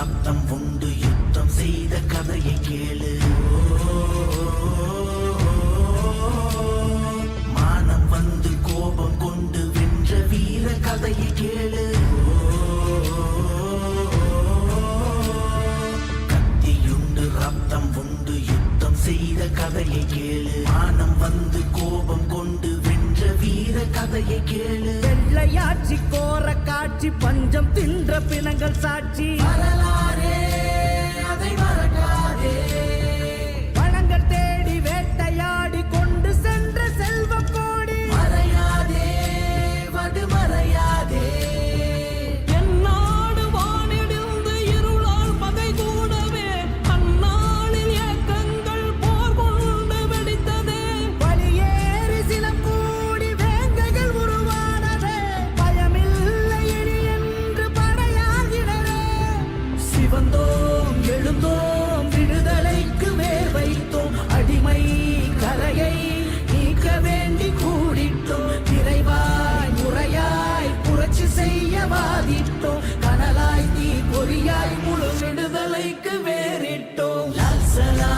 ரத்தம் உண்டு. யுத்தம் செய்த கதையை கேளு. மானம் வந்து கோபம் கொண்டு வென்ற வீர கதையை கேளு. கத்தியுண்டு ரத்தம் உண்டு. யுத்தம் செய்த கதையை கேளு. மானம் வந்து கோபம் கொண்டு வீர கதையை கேளு. வெள்ளையாட்சி கோர காட்சி பஞ்சம் தின்ற பிணங்கள் சாட்சி. வந்தோம் எழுந்தோம் விடுதலைக்கு மேல் வைத்தோம். அடிமை கரையை நீக்க வேண்டி கூடிட்டோம். நிறைவாய் முறையாய் புரட்சி செய்ய வாதிட்டோம். கனலாய் தீ பொறியாய் முழு விடுதலைக்கு வேறிட்டோம். லசலா